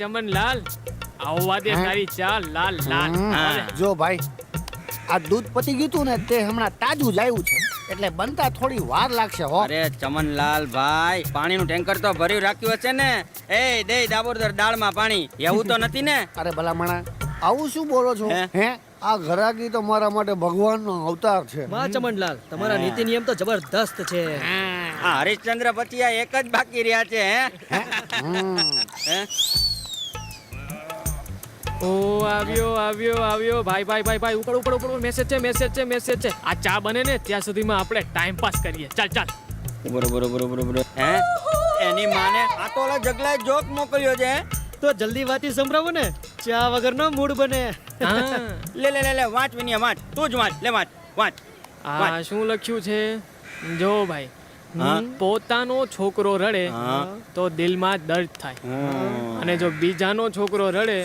ચમનલાલ આવવા દે તારી ચા લાલ લાલ. જો ભાઈ આ દૂધ પતી ગયું તું ને તે હમણાં તાજું લાવ્યું છે. એટલે બનતા થોડી વાર લાગશે હો. અરે ચમનલાલ ભાઈ પાણીનું ટેન્કર તો ભર્યું રાખ્યું હશે ને. એ દે દાબોદર દાળમાં પાણી. એવું તો નથી ને? અરે ભલામણા આવું શું બોલો છો? હે? આ ઘરાકી તો મારા માટે ભગવાનનો અવતાર છે. વાહ ચમનલાલ તમારા નીતિ નિયમ તો જબરદસ્ત છે. હા હરિશ્ચંદ્ર પછી આ એક જ બાકી રહ્યા છે હે? હે? ઓ આવ્યો આવ્યો આવ્યો. ભાઈ ભાઈ ભાઈ ભાઈ ઉપર ઉપર ઉપર મેસેજ છે મેસેજ છે મેસેજ છે. આ ચા બને ને ત્યાં સુધીમાં આપણે ટાઈમ પાસ કરીએ. ચાલ ચાલ. બરોબર બરોબર બરોબર હે? એની માને આ તો ઓલા જગલાએ જોક મોકલ્યો છે તો જલ્દી વાતી સંભળાવો ને. ચા વગરનો મૂડ બને. લે લે લે લે વાંચ વિનિયા વાંચ. તું જ વાંચ. લે વાંચ વાંચ. આ શું લખ્યું છે? જો ભાઈ. પોતાનો છોકરો રડે તો દિલમાં દર્દ થાય. અને જો બીજાનો છોકરો રડે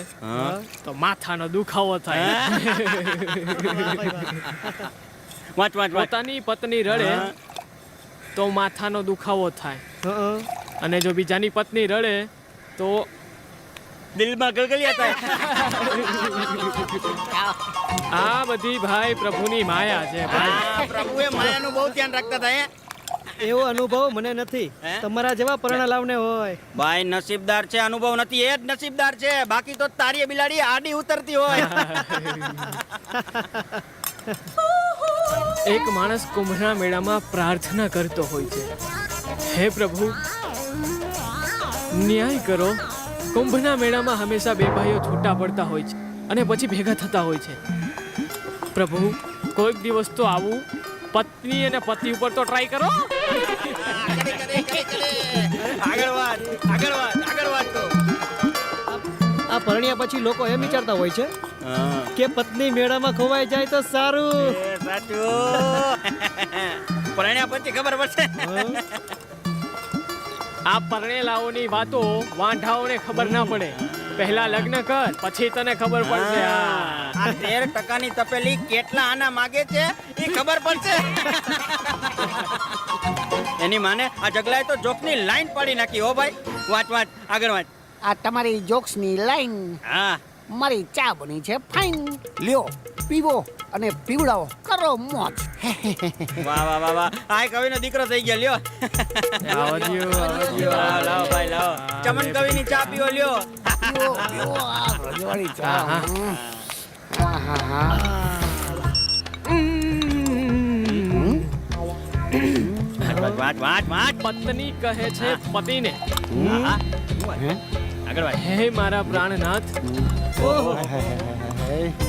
તો માથાનો દુખાવો થાય. પોતાની પત્ની રડે તો માથાનો દુખાવો થાય. અને જો બીજાની પત્ની રડે તો દિલમાં ગલગલિયા થાય. આ બધી ભાઈ પ્રભુની માયા છે ભાઈ. પ્રભુએ માયાનું બહુ ધ્યાન રાખતા હતા એવો અનુભવ મને નથી. તમારા જેવા પરણા લાવને હોય. ભાઈ નસીબદાર છે અનુભવ નથી. એ જ નસીબદાર છે. બાકી તો તારી બિલાડી આડી ઉતરતી હોય. એક માણસ કુંભના મેળામાં પ્રાર્થના કરતો હોય છે. હે પ્રભુ ન્યાય કરો. કુંભના મેળામાં હંમેશા બે ભાઈઓ છૂટા પડતા હોય છે અને પછી ભેગા થતા હોય છે. પ્રભુ કોઈક દિવસ તો આવું પત્ની અને પતિ ઉપર તો ટ્રાય કરો. આગળ વાત આગળ વાત આગળ વાત તો આ પરણ્યા પછી લોકો એમ વિચારતા હોય છે કે પત્ની મેળામાં ખોવાઈ જાય તો સારું. પરણ્યા પછી ખબર પડશે. આ પરણેલાઓની વાતો વાંઢાઓને ખબર ના પડે. પહેલા લગ્ન કર પછી તને ખબર પડશે આ. આ તેર ટકાની તપેલી કેટલા આના માગે છે? એ ખબર પડશે. એની માને આ જગલાએ તો જોકની લાઈન પાડી નાખી હો ભાઈ. વાંચ વાંચ આગળ વાંચ. આ તમારી જોક્સની લાઈન. હા. મારી ચા બની છે ફાઇન લ્યો પીવો અને પીવડાવો. કરો મોજ. વાહ વાહ વાહ વાહ. આ કવિનો દીકરો થઈ ગયો લ્યો. લાવો લાવો ભાઈ લાવો. ચમન કવિની ચા પીવો લ્યો. રજવાડી ચા પત્ની કહે છે પતિને? આગળ હે મારા પ્રાણનાથ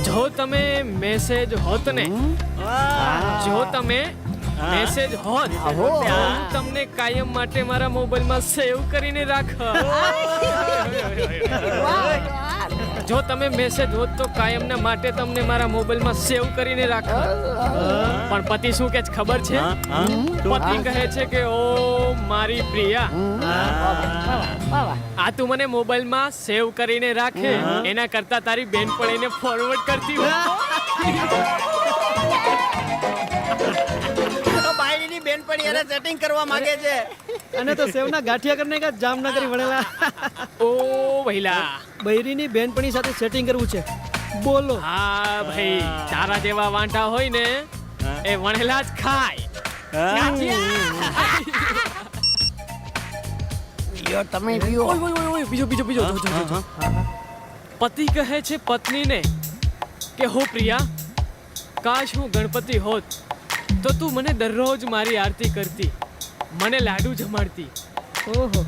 જો તમે મેસેજ હોત ને જો તમે મેસેજ હોત આવો. હું તમને કાયમ માટે મારા મોબાઈલમાં સેવ કરીને રાખ. જો તમે મેસેજ હોત તો કાયમના માટે તમને મારા મોબાઈલમાં સેવ કરીને રાખ. પણ પતિ શું કે ખબર છે. પતિ કહે છે કે ઓ મારી પ્રિયા. આ તું મને મોબાઈલમાં સેવ કરીને રાખે. એના કરતા તારી બેન પણ એને ફોરવર્ડ કરતી હોય. બેનપણી સેટિંગ કરવા માંગે છે. અને તો સેવના ગાંઠિયા કરીને કા જામનગરી વળેલા ઓ ભઈલા બૈરીની બેનપણી સાથે સેટિંગ કરવું છે. બોલો. હા ભાઈ તારા જેવા વાંટા હોય ને એ વણેલા જ ખાય. તમે બીજો બીજો બીજો. પતિ કહે છે પત્નીને કે હો પ્રિયા કાશ હું ગણપતિ હોત તો તું મને દરરોજ મારી આરતી કરતી. મને લાડુ જમાડતી. ઓહો.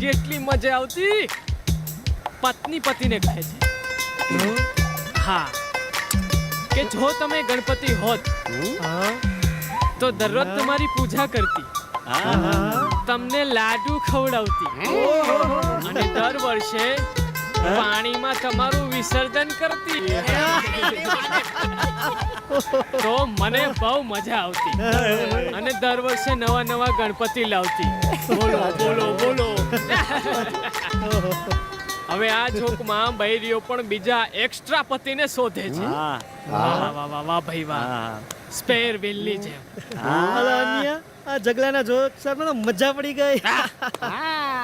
કેટલી મજા આવતી. પત્ની પતિને કહે છે. હા. કે જો તમે ગણપતિ હોત તો દરરોજ તમારી પૂજા કરતી. તમને લાડુ ખવડાવતી. અને દર વર્ષે પાણીમાં તમારું વિસર્જન કરતી. તો મને બહુ મજા આવતી. અને દર વર્ષે નવા નવા ગણપતિ લાવતી. બોલો બોલો બોલો. હવે આ જોકમાં બૈરીઓ પણ બીજા એક્સ્ટ્રા પતિને શોધે છે. વાહ. વાહ વાહ વાહ ભાઈ વાહ. સ્પેર વિલ્લી જેમ. આ જગલાના જોક સાહેબ મજા પડી ગઈ. હા.